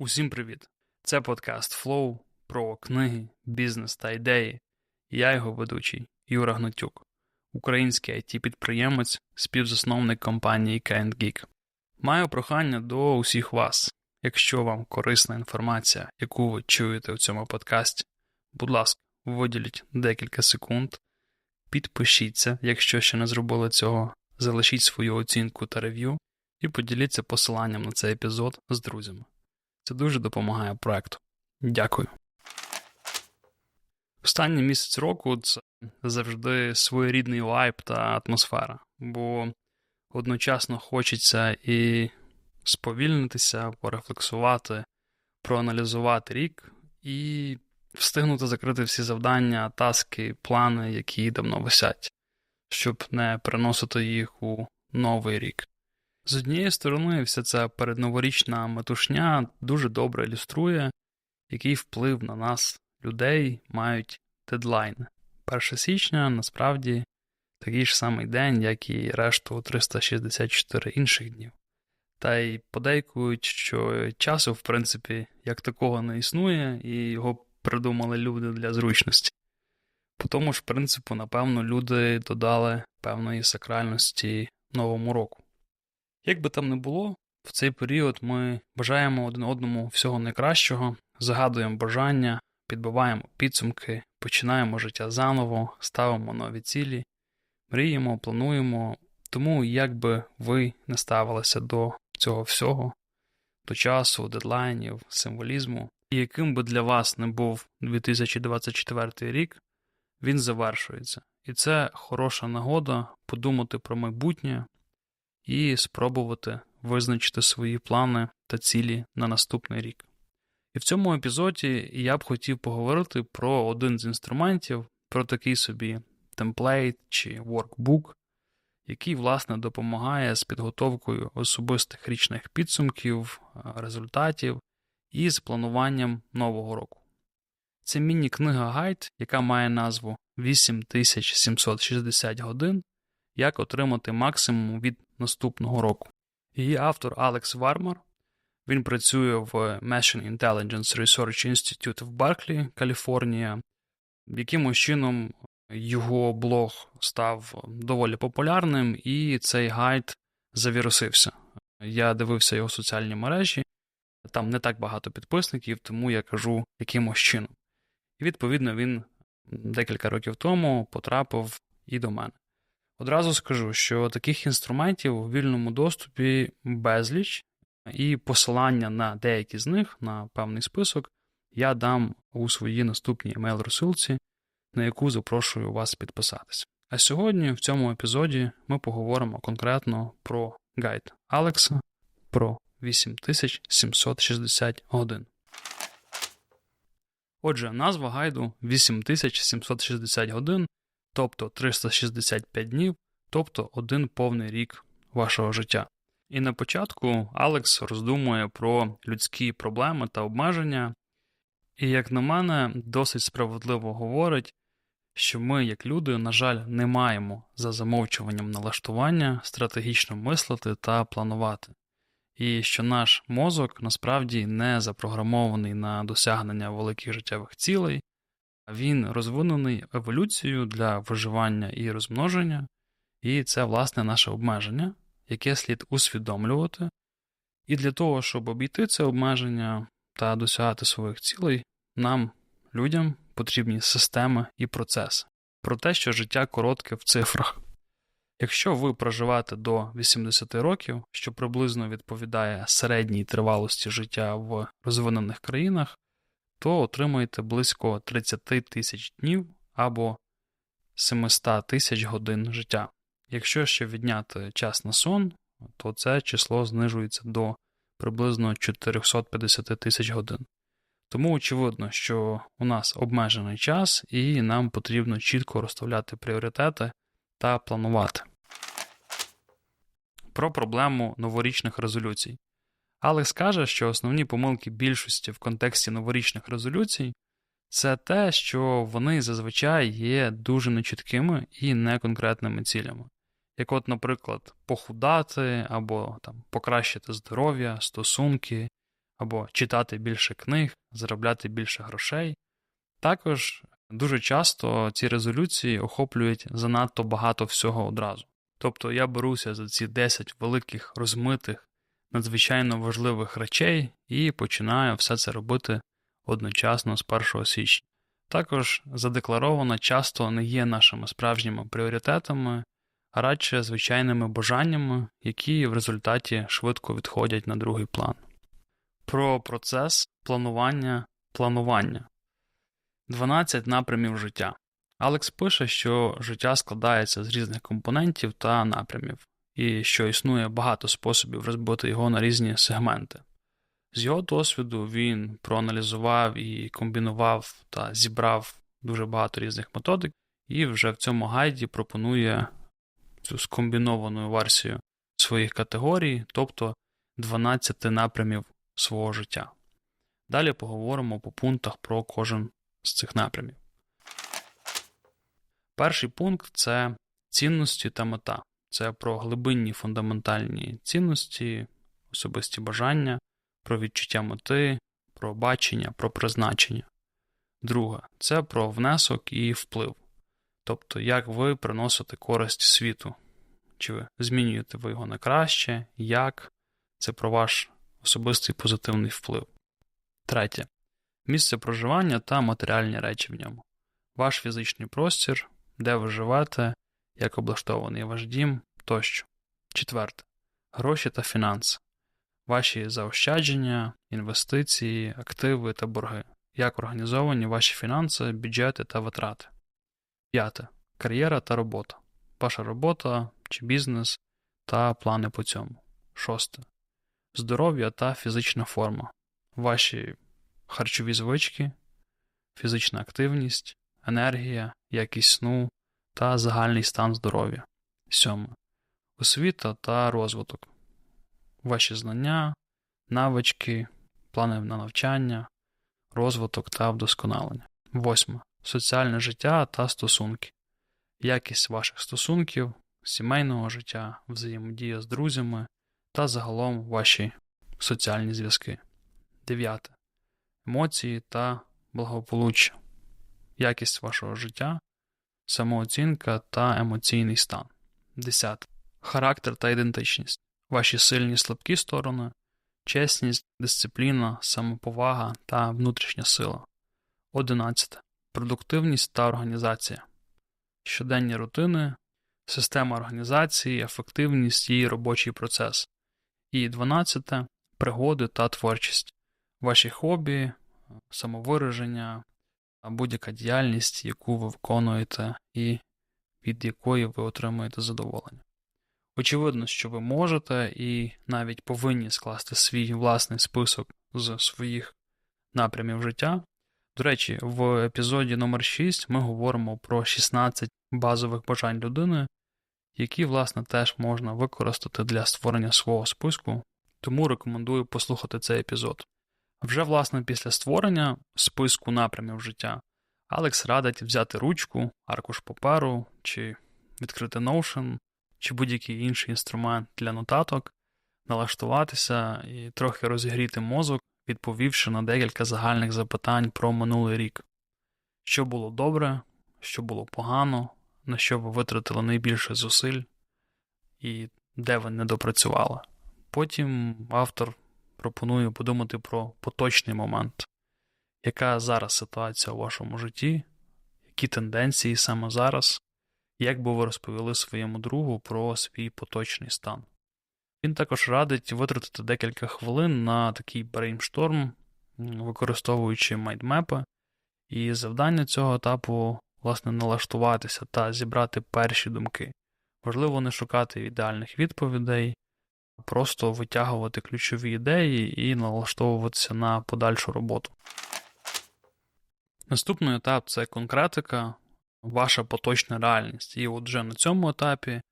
Усім привіт! Це подкаст Flow про книги, бізнес та ідеї. Я його ведучий Юра Гнатюк, український it підприємець, співзасновник компанії Geek. Маю прохання до усіх вас. Якщо вам корисна інформація, яку ви чуєте у цьому подкасті, будь ласка, виділіть декілька секунд, підпишіться, якщо ще не зробили цього, залишіть свою оцінку та рев'ю і поділіться посиланням на цей епізод з друзями. Це дуже допомагає проекту. Дякую. Останній місяць року це завжди своєрідний вайб та атмосфера, бо одночасно хочеться і сповільнитися, порефлексувати, проаналізувати рік і встигнути закрити всі завдання, таски, плани, які давно висять, щоб не переносити їх у новий рік. З однієї сторони, вся ця передноворічна метушня дуже добре ілюструє, який вплив на нас, людей, мають дедлайни. 1 січня насправді такий ж самий день, як і решту 364 інших днів. Та й подейкують, що часу, в принципі, як такого не існує, і його придумали люди для зручності. По тому ж принципу, напевно, люди додали певної сакральності новому року. Як би там не було, в цей період ми бажаємо один одному всього найкращого, загадуємо бажання, підбиваємо підсумки, починаємо життя заново, ставимо нові цілі, мріємо, плануємо. Тому, як би ви не ставилися до цього всього, до часу, дедлайнів, символізму, і яким би для вас не був 2024 рік, він завершується. І це хороша нагода подумати про майбутнє і спробувати визначити свої плани та цілі на наступний рік. І в цьому епізоді я б хотів поговорити про один з інструментів, про такий собі темплейт чи workbook, який, власне, допомагає з підготовкою особистих річних підсумків, результатів і з плануванням нового року. Це міні-книга гайд, яка має назву 8760 годин, як отримати максимум від наступного року. Її автор Алекс Вармар. Він працює в Machine Intelligence Research Institute в Барклі, Каліфорнія. Якимось чином його блог став доволі популярним, і цей гайд завірусився. Я дивився його соціальні мережі, там не так багато підписників, тому я кажу якимось чином. І відповідно він декілька років тому потрапив і до мене. Одразу скажу, що таких інструментів у вільному доступі безліч, і посилання на деякі з них, на певний список, я дам у своїй наступній емейл розсилці на яку запрошую вас підписатись. А сьогодні в цьому епізоді ми поговоримо конкретно про гайд Алекса, про 8760 годин. Отже, назва гайду 8760 годин тобто 365 днів, тобто один повний рік вашого життя. І на початку Алекс роздумує про людські проблеми та обмеження, і, як на мене, досить справедливо говорить, що ми, як люди, на жаль, не маємо за замовчуванням налаштування стратегічно мислити та планувати, і що наш мозок насправді не запрограмований на досягнення великих життєвих цілей, він розвинений еволюцією для виживання і розмноження, і це, власне, наше обмеження, яке слід усвідомлювати. І для того, щоб обійти це обмеження та досягати своїх цілей, нам, людям, потрібні системи і процеси. Про те, що життя коротке в цифрах. Якщо ви проживаєте до 80 років, що приблизно відповідає середній тривалості життя в розвинених країнах, то отримаєте близько 30 тисяч днів або 700 тисяч годин життя. Якщо ще відняти час на сон, то це число знижується до приблизно 450 тисяч годин. Тому очевидно, що у нас обмежений час і нам потрібно чітко розставляти пріоритети та планувати. Про проблему новорічних резолюцій. Алекс каже, що основні помилки більшості в контексті новорічних резолюцій це те, що вони зазвичай є дуже нечіткими і неконкретними цілями. Як, от, наприклад, похудати або там, покращити здоров'я, стосунки, або читати більше книг, заробляти більше грошей. Також дуже часто ці резолюції охоплюють занадто багато всього одразу. Тобто я беруся за ці 10 великих розмитих, надзвичайно важливих речей і починаю все це робити одночасно з 1 січня. Також задекларовано часто не є нашими справжніми пріоритетами, а радше звичайними бажаннями, які в результаті швидко відходять на другий план. Про процес планування планування 12 напрямів життя. Алекс пише, що життя складається з різних компонентів та напрямів, і що існує багато способів розбити його на різні сегменти. З його досвіду він проаналізував і комбінував та зібрав дуже багато різних методик, і вже в цьому гайді пропонує цю скомбіновану версію своїх категорій, тобто 12 напрямів свого життя. Далі поговоримо по пунктах про кожен з цих напрямів. Перший пункт це цінності та мета. Це про глибинні фундаментальні цінності, особисті бажання, про відчуття мети, про бачення, про призначення. Друге це про внесок і вплив. Тобто, як ви приносите користь світу, чи ви змінюєте ви його на краще, як це про ваш особистий позитивний вплив. Третє. Місце проживання та матеріальні речі в ньому. Ваш фізичний простір, де ви живете, як облаштований ваш дім тощо. Четверте. Гроші та фінанси. Ваші заощадження, інвестиції, активи та борги. Як організовані ваші фінанси, бюджети та витрати. П'яте. Кар'єра та робота. Ваша робота чи бізнес та плани по цьому. Шосте. Здоров'я та фізична форма. Ваші харчові звички, фізична активність, енергія, якість сну та загальний стан здоров'я. Сьоме. Освіта та розвиток. Ваші знання, навички, плани на навчання, розвиток та вдосконалення. Восьме. Соціальне життя та стосунки. Якість ваших стосунків, сімейного життя, взаємодія з друзями та загалом ваші соціальні зв'язки. Дев'яте. Емоції та благополуччя. Якість вашого життя, самооцінка та емоційний стан. Десяте. Характер та ідентичність. Ваші сильні слабкі сторони, чесність, дисципліна, самоповага та внутрішня сила. Одинадцяте. Продуктивність та організація. Щоденні рутини, система організації, ефективність і робочий процес. І дванадцяте пригоди та творчість. Ваші хобі, самовираження, будь-яка діяльність, яку ви виконуєте, і від якої ви отримуєте задоволення. Очевидно, що ви можете і навіть повинні скласти свій власний список з своїх напрямів життя. До речі, в епізоді номер 6 ми говоримо про 16 базових бажань людини, які, власне, теж можна використати для створення свого списку, тому рекомендую послухати цей епізод. Вже, власне, після створення списку напрямів життя Алекс радить взяти ручку, аркуш паперу чи відкрити Notion, чи будь-який інший інструмент для нотаток, налаштуватися і трохи розігріти мозок, відповівши на декілька загальних запитань про минулий рік, що було добре, що було погано, на що ви витратили найбільше зусиль і де ви не допрацювали. Потім автор пропонує подумати про поточний момент, яка зараз ситуація у вашому житті, які тенденції саме зараз, як би ви розповіли своєму другу про свій поточний стан. Він також радить витратити декілька хвилин на такий брейншторм, використовуючи майдмепи, і завдання цього етапу, власне, налаштуватися та зібрати перші думки. Важливо не шукати ідеальних відповідей, просто витягувати ключові ідеї і налаштовуватися на подальшу роботу. Наступний етап це конкретика, ваша поточна реальність. І от вже на цьому етапі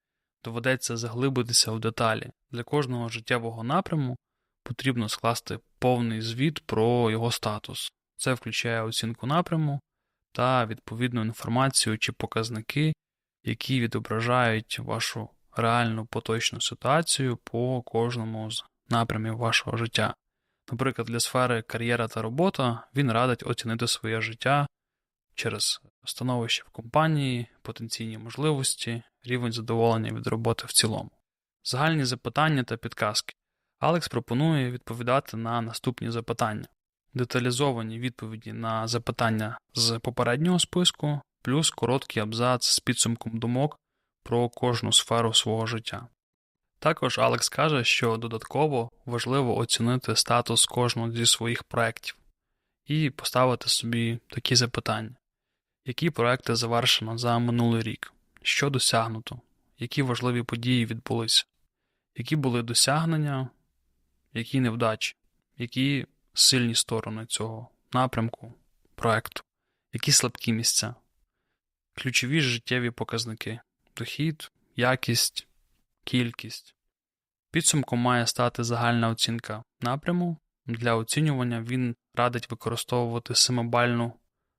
доведеться заглибитися в деталі. Для кожного життєвого напряму потрібно скласти повний звіт про його статус. Це включає оцінку напряму та відповідну інформацію чи показники, які відображають вашу реальну поточну ситуацію по кожному з напрямів вашого життя. Наприклад, для сфери кар'єра та робота він радить оцінити своє життя через становище в компанії, потенційні можливості, рівень задоволення від роботи в цілому. Загальні запитання та підказки. Алекс пропонує відповідати на наступні запитання, деталізовані відповіді на запитання з попереднього списку, плюс короткий абзац з підсумком думок про кожну сферу свого життя. Також Алекс каже, що додатково важливо оцінити статус кожного зі своїх проєктів і поставити собі такі запитання: які проекти завершено за минулий рік, що досягнуто, які важливі події відбулися, які були досягнення, які невдачі, які сильні сторони цього напрямку, проекту, які слабкі місця, ключові життєві показники, дохід, якість, кількість. Підсумком має стати загальна оцінка напряму. Для оцінювання він радить використовувати семибальну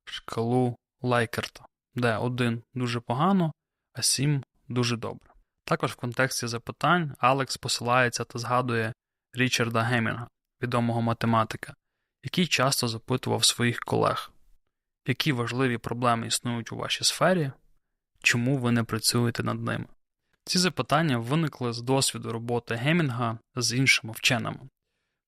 шкалу Лайкерта, де 1 дуже погано, а 7 дуже добре. Також в контексті запитань Алекс посилається та згадує Річарда Гемінга, відомого математика, який часто запитував своїх колег, які важливі проблеми існують у вашій сфері, чому ви не працюєте над ними. Ці запитання виникли з досвіду роботи Гемінга з іншими вченими,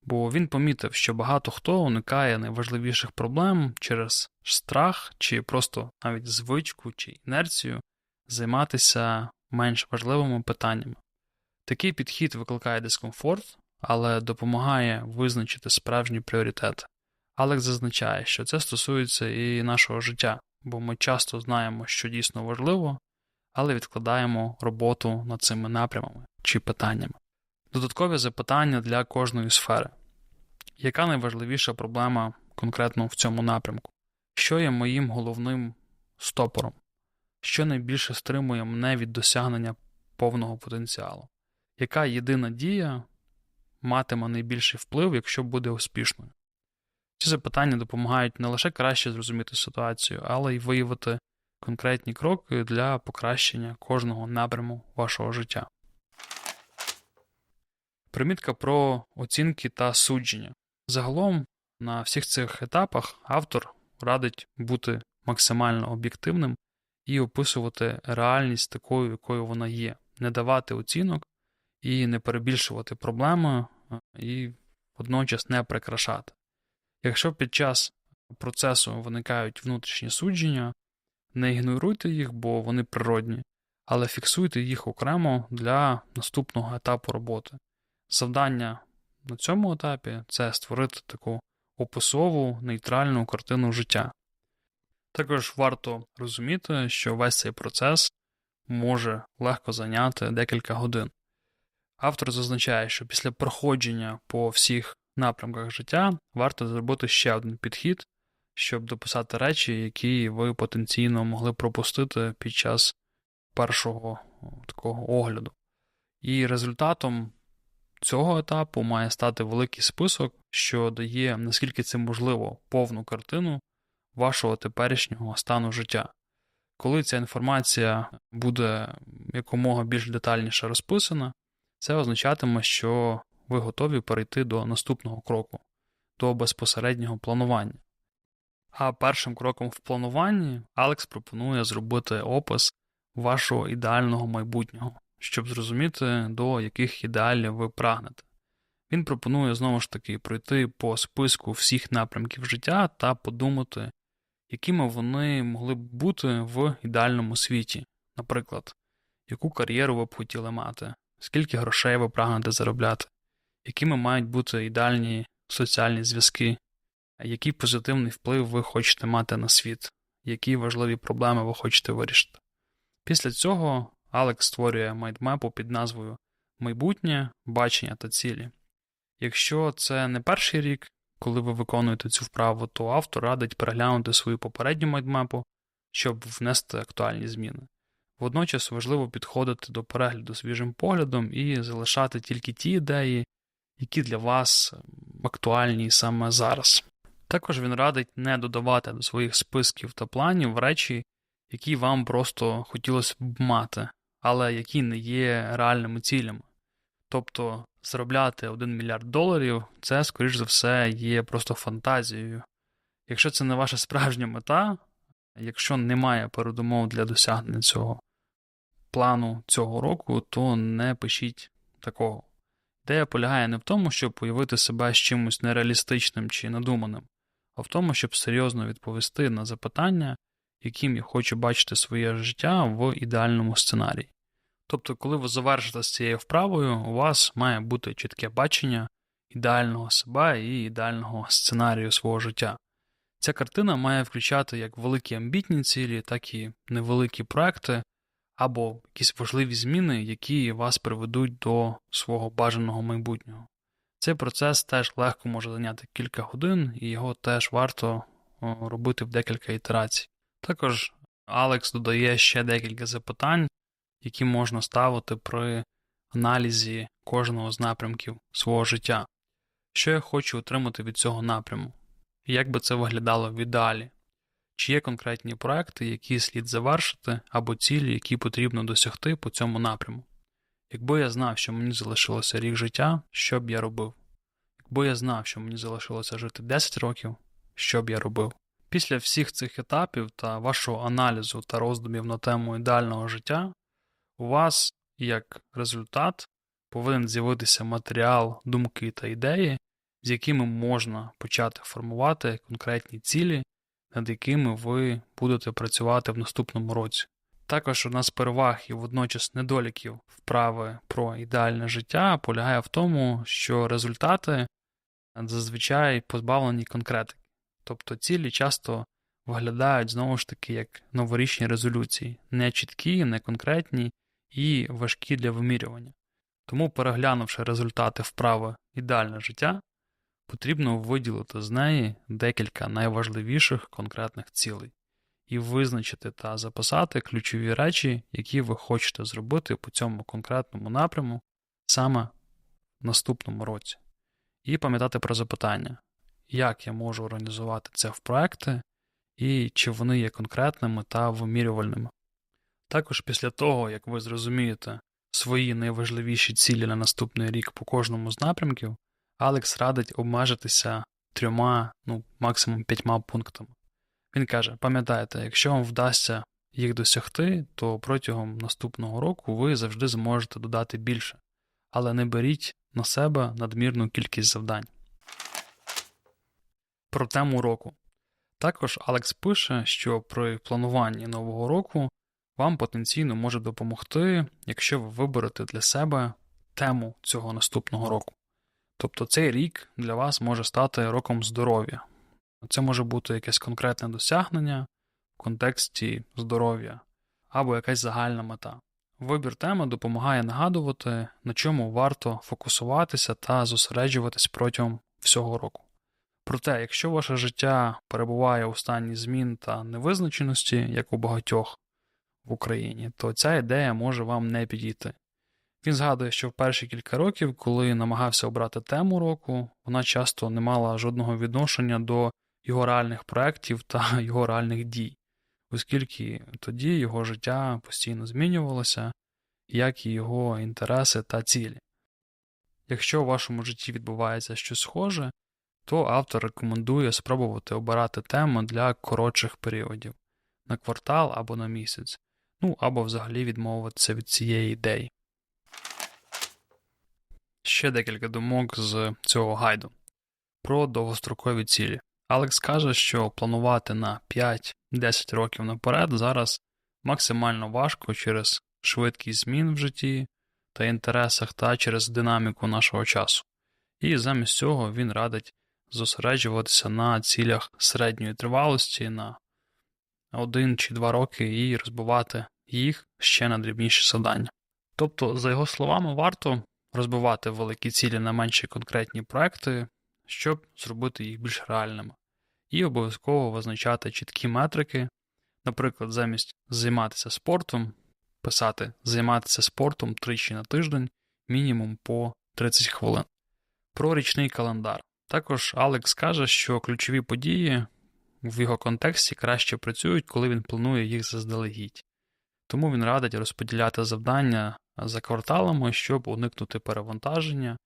бо він помітив, що багато хто уникає найважливіших проблем через страх чи просто навіть звичку чи інерцію займатися менш важливими питаннями. Такий підхід викликає дискомфорт, але допомагає визначити справжні пріоритети. Алекс зазначає, що це стосується і нашого життя, бо ми часто знаємо, що дійсно важливо, але відкладаємо роботу над цими напрямами чи питаннями. Додаткові запитання для кожної сфери. Яка найважливіша проблема конкретно в цьому напрямку? Що є моїм головним стопором? Що найбільше стримує мене від досягнення повного потенціалу? Яка єдина дія матиме найбільший вплив, якщо буде успішною? Ці запитання допомагають не лише краще зрозуміти ситуацію, але й виявити конкретні кроки для покращення кожного напряму вашого життя. Примітка про оцінки та судження. Загалом на всіх цих етапах автор радить бути максимально об'єктивним і описувати реальність такою, якою вона є, не давати оцінок і не перебільшувати проблеми, і водночас не прикрашати. Якщо під час процесу виникають внутрішні судження, не ігноруйте їх, бо вони природні, але фіксуйте їх окремо для наступного етапу роботи. Завдання на цьому етапі це створити таку описову нейтральну картину життя. Також варто розуміти, що весь цей процес може легко зайняти декілька годин. Автор зазначає, що після проходження по всіх напрямках життя варто зробити ще один підхід, щоб дописати речі, які ви потенційно могли пропустити під час першого такого огляду. І результатом цього етапу має стати великий список, що дає, наскільки це можливо, повну картину вашого теперішнього стану життя. Коли ця інформація буде якомога більш детальніше розписана, це означатиме, що ви готові перейти до наступного кроку, до безпосереднього планування. А першим кроком в плануванні Алекс пропонує зробити опис вашого ідеального майбутнього, щоб зрозуміти, до яких ідеалів ви прагнете. Він пропонує знову ж таки пройти по списку всіх напрямків життя та подумати, якими вони могли б бути в ідеальному світі, наприклад, яку кар'єру ви б хотіли мати, скільки грошей ви прагнете заробляти, якими мають бути ідеальні соціальні зв'язки, який позитивний вплив ви хочете мати на світ, які важливі проблеми ви хочете вирішити. Після цього Алекс створює майдмепу під назвою Майбутнє, бачення та цілі. Якщо це не перший рік, коли ви виконуєте цю вправу, то автор радить переглянути свою попередню майдмепу, щоб внести актуальні зміни. Водночас важливо підходити до перегляду свіжим поглядом і залишати тільки ті ідеї, які для вас актуальні саме зараз. Також він радить не додавати до своїх списків та планів речі, які вам просто хотілося б мати, але які не є реальними цілями. Тобто заробляти 1 мільярд доларів, це, скоріш за все, є просто фантазією. Якщо це не ваша справжня мета, якщо немає передумов для досягнення цього плану цього року, то не пишіть такого. Ідея полягає не в тому, щоб уявити себе з чимось нереалістичним чи надуманим, а в тому, щоб серйозно відповісти на запитання, яким я хочу бачити своє життя в ідеальному сценарії. Тобто, коли ви завершите з цією вправою, у вас має бути чітке бачення ідеального себе і ідеального сценарію свого життя. Ця картина має включати як великі амбітні цілі, так і невеликі проекти або якісь важливі зміни, які вас приведуть до свого бажаного майбутнього. Цей процес теж легко може зайняти кілька годин, і його теж варто робити в декілька ітерацій. Також Алекс додає ще декілька запитань, які можна ставити при аналізі кожного з напрямків свого життя. Що я хочу отримати від цього напряму? Як би це виглядало в ідеалі? Чи є конкретні проекти, які слід завершити, або цілі, які потрібно досягти по цьому напряму? Якби я знав, що мені залишилося рік життя, що б я робив? Якби я знав, що мені залишилося жити 10 років, що б я робив? Після всіх цих етапів та вашого аналізу та роздумів на тему ідеального життя, у вас, як результат, повинен з'явитися матеріал, думки та ідеї, з якими можна почати формувати конкретні цілі, над якими ви будете працювати в наступному році. Також одна з переваг і водночас недоліків вправи про ідеальне життя полягає в тому, що результати зазвичай позбавлені конкретики. Тобто цілі часто виглядають знову ж таки як новорічні резолюції, не чіткі, не конкретні і важкі для вимірювання. Тому, переглянувши результати вправи ідеальне життя, потрібно виділити з неї декілька найважливіших конкретних цілей і визначити та записати ключові речі, які ви хочете зробити по цьому конкретному напряму саме в наступному році. І пам'ятати про запитання, як я можу організувати це в проекти і чи вони є конкретними та вимірювальними. Також після того, як ви зрозумієте свої найважливіші цілі на наступний рік по кожному з напрямків, Алекс радить обмежитися трьома, ну, максимум п'ятьма пунктами. Він каже: пам'ятайте, якщо вам вдасться їх досягти, то протягом наступного року ви завжди зможете додати більше, але не беріть на себе надмірну кількість завдань. Про тему року. Також Алекс пише, що при плануванні нового року вам потенційно може допомогти, якщо ви виберете для себе тему цього наступного року. Тобто цей рік для вас може стати роком здоров'я. Це може бути якесь конкретне досягнення в контексті здоров'я або якась загальна мета. Вибір теми допомагає нагадувати, на чому варто фокусуватися та зосереджуватись протягом всього року. Проте, якщо ваше життя перебуває у стані змін та невизначеності, як у багатьох в Україні, то ця ідея може вам не підійти. Він згадує, що в перші кілька років, коли намагався обрати тему року, вона часто не мала жодного відношення до його реальних проєктів та його реальних дій, оскільки тоді його життя постійно змінювалося, як і його інтереси та цілі. Якщо у вашому житті відбувається щось схоже, то автор рекомендує спробувати обирати тему для коротших періодів на квартал або на місяць, ну або взагалі відмовитися від цієї ідеї. Ще декілька думок з цього гайду про довгострокові цілі. Алекс каже, що планувати на 5-10 років наперед зараз максимально важко через швидкість змін в житті та інтересах та через динаміку нашого часу. І замість цього він радить зосереджуватися на цілях середньої тривалості на 1 чи 2 роки і розбивати їх ще на дрібніші завдання. Тобто, за його словами, варто розбивати великі цілі на менші конкретні проекти, щоб зробити їх більш реальними, і обов'язково визначати чіткі метрики, наприклад, замість займатися спортом, писати займатися спортом тричі на тиждень, мінімум по 30 хвилин. Про річний календар. Також Алекс каже, що ключові події в його контексті краще працюють, коли він планує їх заздалегідь. Тому він радить розподіляти завдання за кварталами, щоб уникнути перевантаження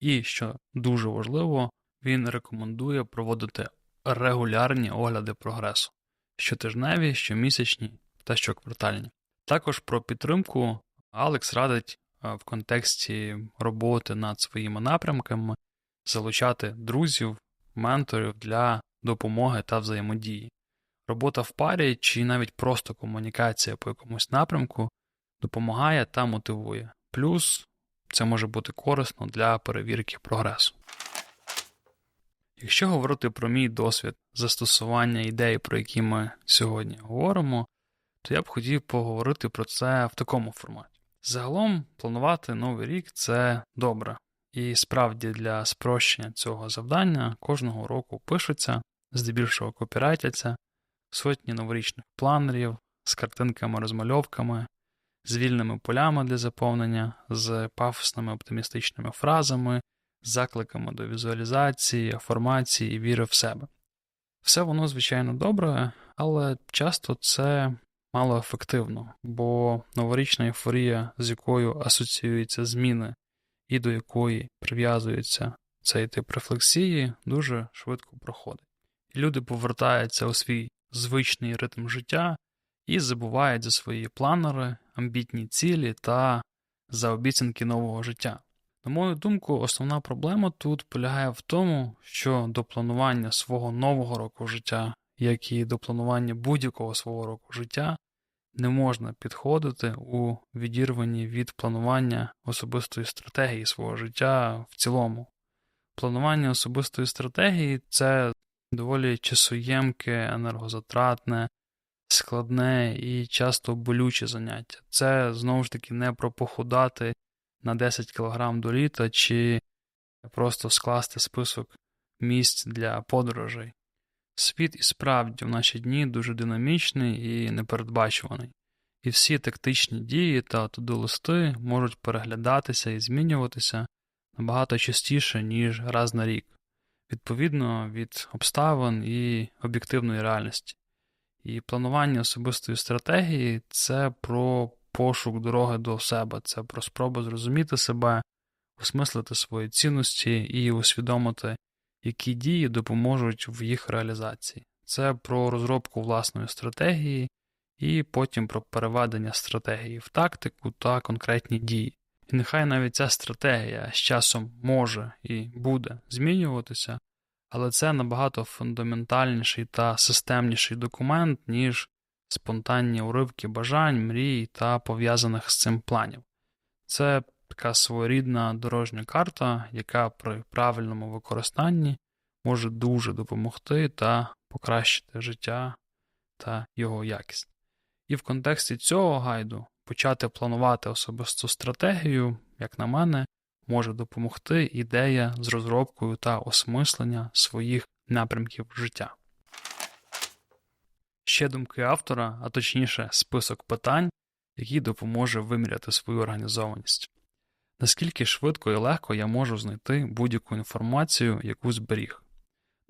І, що дуже важливо, він рекомендує проводити регулярні огляди прогресу щотижневі, щомісячні та щоквартальні. Також про підтримку Алекс радить в контексті роботи над своїми напрямками залучати друзів, менторів для допомоги та взаємодії. Робота в парі чи навіть просто комунікація по якомусь напрямку допомагає та мотивує. Плюс це може бути корисно для перевірки прогресу. Якщо говорити про мій досвід застосування ідей, про які ми сьогодні говоримо, то я б хотів поговорити про це в такому форматі. Загалом планувати новий рік це добре, і справді для спрощення цього завдання кожного року пишуться, здебільшого копірайтяться, сотні новорічних планерів з картинками-розмальовками, з вільними полями для заповнення, з пафосними оптимістичними фразами, закликами до візуалізації, афірмації і віри в себе. Все воно, звичайно, добре, але часто це мало ефективно, бо новорічна ейфорія, з якою асоціюються зміни і до якої прив'язується цей тип рефлексії, дуже швидко проходить. І люди повертаються у свій звичний ритм життя і забувають за свої планери, амбітні цілі та за обіцянки нового життя. На мою думку, основна проблема тут полягає в тому, що до планування свого нового року життя, як і до планування будь-якого свого року життя, не можна підходити у відірванні від планування особистої стратегії свого життя в цілому. Планування особистої стратегії це доволі часоємке, енергозатратне, складне і часто болюче заняття. Це знову ж таки не про похудати на 10 кг до літа чи просто скласти список місць для подорожей. Світ і справді в наші дні дуже динамічний і непередбачуваний, і всі тактичні дії та туди-листи можуть переглядатися і змінюватися набагато частіше, ніж раз на рік, відповідно від обставин і об'єктивної реальності. І планування особистої стратегії це про пошук дороги до себе, це про спробу зрозуміти себе, осмислити свої цінності і усвідомити, які дії допоможуть в їх реалізації. Це про розробку власної стратегії і потім про переведення стратегії в тактику та конкретні дії. І нехай навіть ця стратегія з часом може і буде змінюватися, але це набагато фундаментальніший та системніший документ, ніж спонтанні уривки бажань, мрій та пов'язаних з цим планів. Це така своєрідна дорожня карта, яка при правильному використанні може дуже допомогти та покращити життя та його якість. І в контексті цього гайду почати планувати особисту стратегію, як на мене, може допомогти ідея з розробкою та осмислення своїх напрямків життя. Ще думки автора, а точніше, список питань, який допоможе виміряти свою організованість. Наскільки швидко і легко я можу знайти будь-яку інформацію, яку зберіг,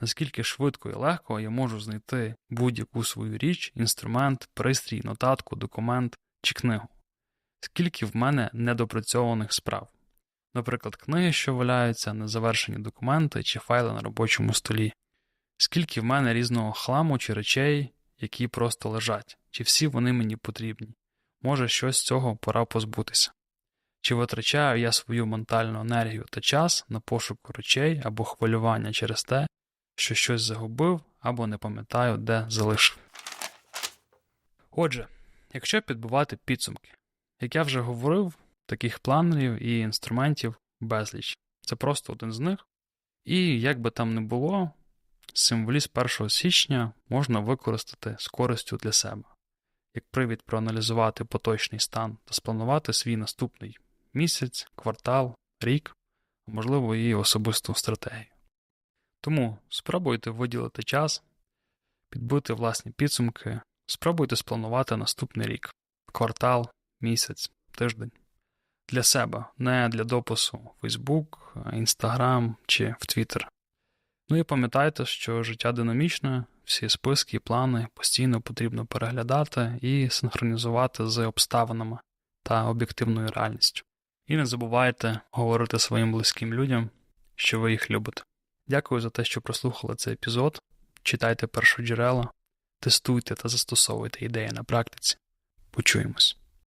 наскільки швидко і легко я можу знайти будь-яку свою річ, інструмент, пристрій, нотатку, документ чи книгу, скільки в мене недопрацьованих справ, наприклад, книги, що валяються, незавершені документи чи файли на робочому столі, скільки в мене різного хламу чи речей, які просто лежать, чи всі вони мені потрібні, може щось з цього пора позбутися. Чи витрачаю я свою ментальну енергію та час на пошук речей або хвилювання через те, що щось загубив або не пам'ятаю, де залишив. Отже, якщо підбивати підсумки, як я вже говорив, таких планерів і інструментів безліч. Це просто один з них. І як би там не було, символіз 1 січня можна використати з користю для себе, як привід проаналізувати поточний стан та спланувати свій наступний місяць, квартал, рік, а можливо, і особисту стратегію. Тому спробуйте виділити час, підбити власні підсумки, спробуйте спланувати наступний рік, квартал, місяць, тиждень. Для себе, не для допису в Facebook, Instagram чи в Twitter. Ну і пам'ятайте, що життя динамічне, всі списки і плани постійно потрібно переглядати і синхронізувати з обставинами та об'єктивною реальністю. І не забувайте говорити своїм близьким людям що ви їх любите. Дякую за те, що прослухали цей епізод. Читайте першоджерела, тестуйте та застосовуйте ідеї на практиці. Почуємось.